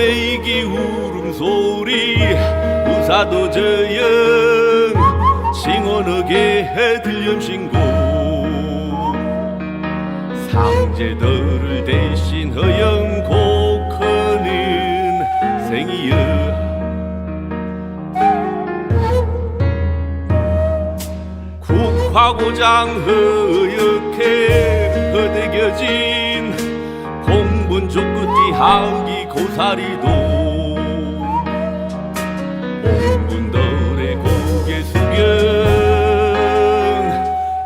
까메이기 울음소리 우사도 저영 싱원하게 들려신고. 상제들을 대신 허영 곡하는 생이여. 국화고장 허옇게 허대겨진 하기 고사리도 공분들의 고개 숙여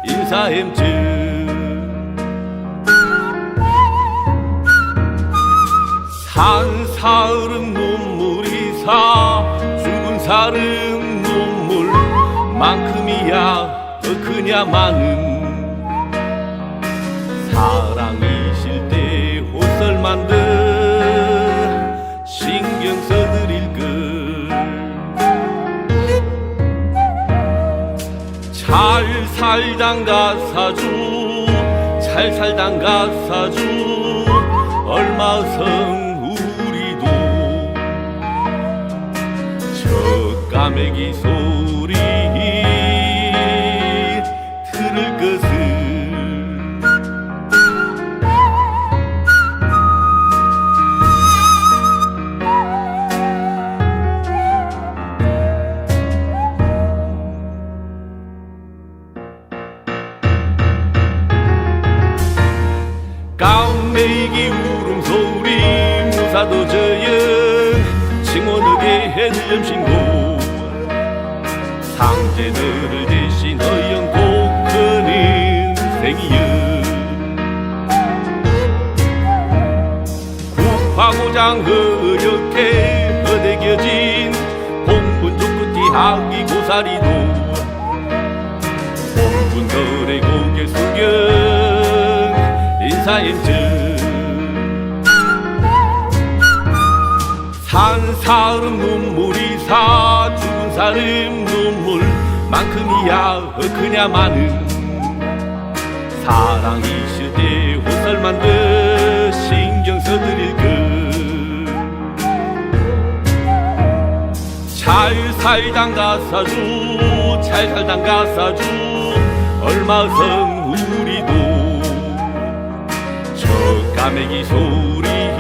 인사햄증 산사을은 눈물이 사 죽은 살은 눈물만큼이야 더 크냐마는 사랑이실 때 호설 만들 신경 써드릴 걸잘 살당 가사주 잘 살당 가사주. 얼마 성 우리도 저 까매기 소리 사도 저여 칭원하게 해들렴신고 상제들을 대신 허영 곡하는 생이여 국화고장 허옇게 허대겨진 공분조 끝이 하기 고사리도 공분들의 고개 숙여 인사인증 산사름 눈물이 사 죽은 사름 눈물만큼이야 그냐마는 사랑이실 때 호설 만들 신경 써드릴 것잘 살당 가사주 잘 살당 가사주. 얼마성 우리도 저 까매기 소리